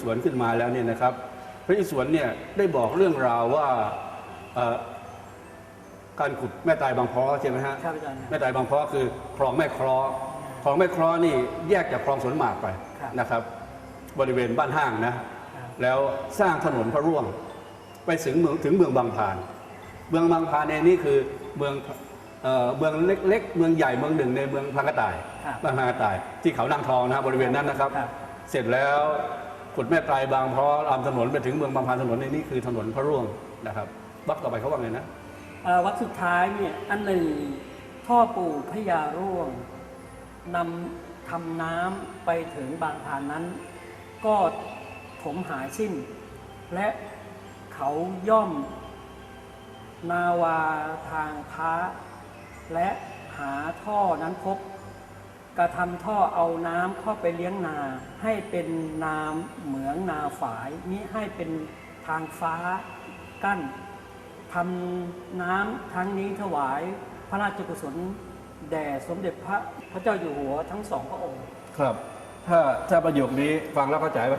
ศวรขึ้นมาแล้วเนี่ยนะครับ พระอิศวรเนี่ยได้บอกเรื่องราวว่าเอ่อการขุดแม่ตายบางเพอใช่ไหมฮะครับอาจารย์แม่ตายบางเพอคือคลองแม่คลอคลองแม่คลอนี่แยกจากคลองสวนหมากไปครับนะครับ บริเวณบ้านห้างนะแล้วสร้างถนนพระร่วง ไปถึงเมืองถึงเมืองบางพาน เมืองบางพานในนี้คือเมืองเอ่อเมืองเล็กๆ เมืองใหญ่เมืองหนึ่งในเมืองพังกระต่ายครับบ้านพังกระต่าย ที่เขานางทองนะครับบริเวณนั้นนะครับครับเสร็จแล้ว ขุดแม่ตายบางเพราะลำถนนไปถึงเมืองบางพานถนนในนี้คือถนนพระร่วงนะครับวักต่อไปเขาว่าไงนะเอ่อวัดสุดท้ายเนี่ยอันหนึ่งท่อปู่พญาร่วงนำทำน้ำไปถึงบางพานนั้น ก็ถมหายสิ้น และเขาย่อม นาวาทางค้าและหาท่อนั้นพบ กระทำท่อเอาน้ำเข้าไปเลี้ยงนา ให้เป็นนาเหมืองนาฝายมิให้เป็นทางฟ้ากั้นทำน้ำทั้งนี้ถวายพระราชกุศลแด่สมเด็จพระพระเจ้าอยู่หัวทั้งสองพระองค์ ครับ ถ้าถ้าประโยคนี้ฟังแล้วเข้าใจไหม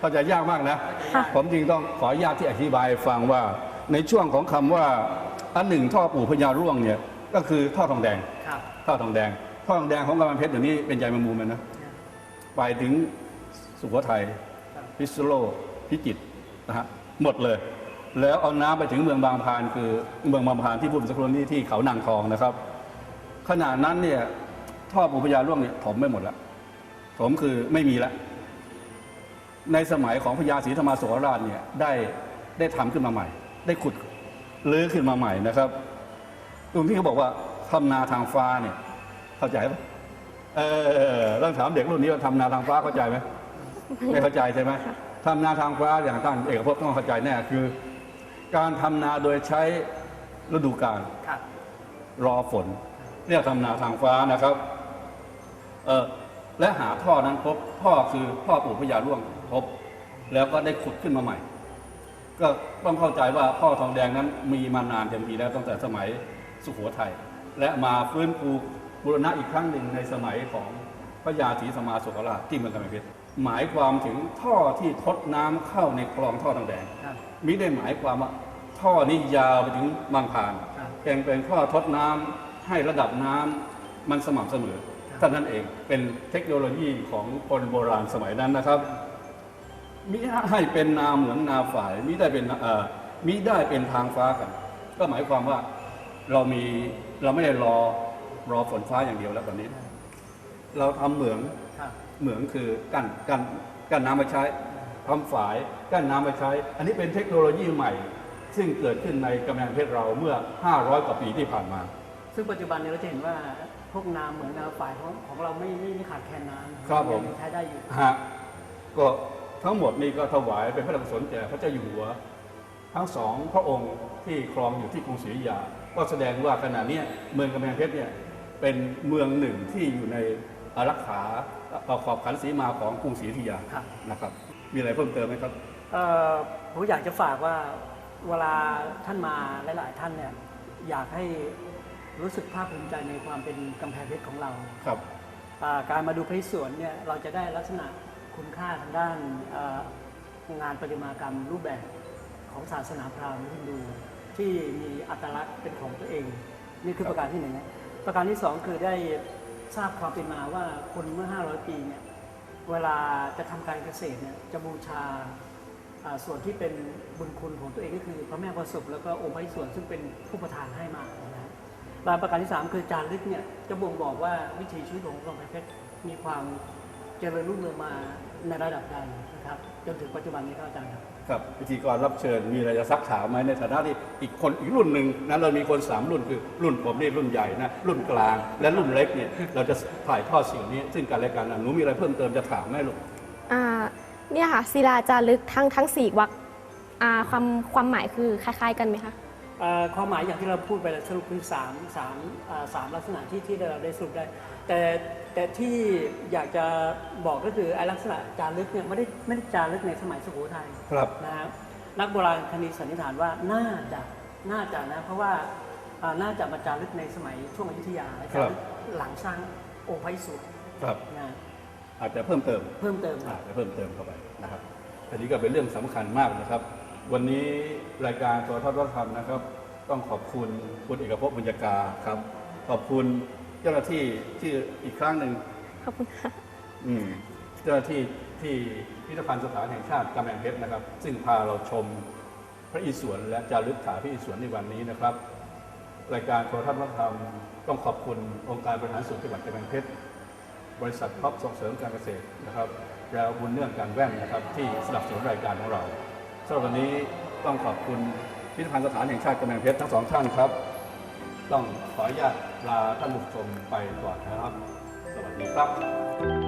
เข้าใจยากมากนะ ผมจริงต้องขออนุญาตที่อธิบายให้ฟังว่าในช่วงของคำว่า อันหนึ่งท่อปู่พญาร่วงเนี่ย ก็คือท่อทองแดงครับ ท่อทองแดงท่อทองแดงของกำมะเพชรเดี๋ยวนี้เป็นใยแมงมุมเลยนะไปถึงสุโขทัยพิษณุโลกพิจิตรนะฮะหมดเลย แล้วเอาน้ำไปถึงเมืองบางพานคือเมืองบางพานที่พูดสักครู่นี้ที่เขานางทองนะครับ ขณะนั้นเนี่ยท่อปูพญาร่วงเนี่ยถมไม่หมดแล้วถมคือไม่มีแล้วในสมัยของพญาศรีธรรมาโสราชเนี่ยได้ได้ทำขึ้นมาใหม่ ได้ขุดลื้อขึ้นมาใหม่นะครับตรงที่เขาบอกว่า ทำนาทางฟ้าเนี่ยเข้าใจปะเออต้องถามเด็กรุ่นนี้ว่าทำนาทางฟ้าเข้าใจไหมไม่เข้าใจใช่ไหมทำนาทางฟ้าอย่างท่านเอกภพต้องเข้าใจแน่คือ การทำนาโดยใช้ฤดูกาลครับรอฝนเรียกทำนาทางฟ้านะครับเออและหาท่อนั้นพบท่อคือท่อปู่พญาร่วงพบ แล้วก็ได้ขุดขึ้นมาใหม่ ก็ต้องเข้าใจว่าพ่อทองแดงนั้นมีมานานเต็มทีแล้วตั้งแต่สมัยสุโขทัย และมาฟื้นฟูบูรณะอีกครั้งหนึ่งในสมัยของพระยาศรีสมมาโสกราชที่เมืองกำแพงเพชรหมายความถึงท่อที่ทดน้ำเข้าในคลองท่อทองแดงครับมิได้หมายความว่าท่อนี้ยาวไปถึงบางผ่านครับเป็นเป็นท่อทดน้ำให้ระดับน้ำมันสม่ำเสมอครับเท่านั้นเองเป็นเทคโนโลยีของคนโบราณสมัยนั้นนะครับมิให้เป็นนาเหมือนนาฝ่ายมิได้เป็นเอ่อมิได้เป็นทางฟ้ากัน ก็หมายความว่า เรามีเราไม่ได้รอรอฝนฟ้าอย่างเดียวแล้วตอนนี้ เราทำเหมืองครับเหมืองคือกั้นกั้นกั้นน้ำมาใช้ทำฝายกั้นน้ำมาใช้ อันนี้เป็นเทคโนโลยีใหม่ ซึ่งเกิดขึ้นในกำแพงเพชรเราเมื่อ 500 กว่าปีที่ผ่านมา ซึ่งปัจจุบันเนี่ยเราจะเห็นว่าพวกน้ำเหมือนน้ำฝ่ายของของเราไม่ไม่ไม่ขาดแคลนน้ำครับผม ยังใช้ได้อยู่ ฮะก็ทั้งหมดนี้ก็ถวายเป็นพระราชกุศลแก่พระเจ้าอยู่หัว ทั้งสองพระองค์ที่ครองอยู่ที่กรุงศรีอยุธยา ก็แสดงว่าขณะเนี้ยเมืองกำแพงเพชรเนี่ยเป็นเมืองหนึ่งที่อยู่ในอารักขาขอบขันธ์สีมาของกรุงศรีอยุธยาครับนะครับ มีอะไรเพิ่มเติมไหมครับเอ่อผมอยากจะฝากว่าเวลาท่านมาหลายๆท่านเนี่ยอยากให้รู้สึกภาคภูมิใจในความเป็นกำแพงเพชรของเราครับอ่าการมาดูพระสวนเนี่ยเราจะได้ลักษณะคุณค่าทางด้านเอ่องานประติมากรรมรูปแบบของศาสนาพราหมณ์ฮินดู ที่มีอัตลักษณ์เป็นของตัวเอง นี่คือประการที่หนึ่งนะประการที่สองคือได้ทราบความเป็นมาว่าคนเมื่อ 500 ปีเนี่ยเวลาจะทำการเกษตรเนี่ยจะบูชาส่วนที่เป็นบุญคุณของตัวเองก็คือพระแม่ประสบแล้วก็องค์พระอิศวรซึ่งเป็นผู้ประทานให้มานะฮะรายประการที่ 3 คือจารึกเนี่ยจะบ่งบอกว่าวิถีชีวิตของกำแพงเพชรมีความเจริญรุ่งเรืองมาในระดับใดนะครับจนถึงปัจจุบันนี้ครับอาจารย์ครับ ครับพิธีกรรับเชิญมีอะไรจะซักถามไหมในฐานะที่อีกคนอีกรุ่นหนึ่งนะเรามีคนสามรุ่นคือรุ่นผมนี่รุ่นใหญ่นะรุ่นกลาง และรุ่นเล็กเนี่ยเราจะถ่ายทอดสิ่งนี้ ซึ่งกันและกันอะหนูมีอะไรเพิ่มเติมจะถามไหมลูกอ่าเนี่ยค่ะศิลาจารึกทั้งทั้งสี่วรรคอ่าความความหมายคือคล้าย ๆ กันไหมคะ ความหมายอย่างที่เราพูดไปแล้วสรุปคือสามสามอ่าสามลักษณะที่ที่เราได้สรุปได้ แต่แต่ที่อยากจะบอกก็คือไอ้ลักษณะจารึกเนี่ยไม่ได้ไม่ได้จารึกในสมัยสุโขทัยครับนะครับนักโบราณคดีสันนิษฐานว่าน่าจะน่าจะนะเพราะว่าอ่าน่าจะมาจารึกในสมัยช่วงอยุธยาและจารึกหลังสร้างองค์พระอิศวรครับนะอาจจะเพิ่มเติมเพิ่มเติมอาจจะเพิ่มเติมเข้าไปนะครับอันนี้ก็เป็นเรื่องสำคัญมากนะครับ วันนี้รายการโทรทัศน์วัฒนธรรมนะครับ ต้องขอบคุณคุณเอกภพบุญญากาครับ ขอบคุณเจ้าหน้าที่ที่อีกครั้งหนึ่งขอบคุณค่ะ อืมเจ้าหน้าที่ที่พิพิธภัณฑ์สถานแห่งชาติกำแพงเพชรนะครับ ซึ่งพาเราชมพระอิศวรและจารึกถาพระอิศวรในวันนี้นะครับ รายการโทรทัศน์วัฒนธรรมต้องขอบคุณองค์การบริหารส่วนจังหวัดกำแพงเพชรบริษัทพ็อปส่งเสริมการเกษตรนะครับ แล้วบุญเนื่องการแว่นนะครับ ที่สนับสนุนรายการของเรา สำหรับวันนี้ต้องขอบคุณพิพิธภัณฑ์สถานแห่งชาติกำแพงเพชรทั้งสองท่านครับ ต้องขออนุญาตลาท่านผู้ชมไปก่อนนะครับ สวัสดีครับ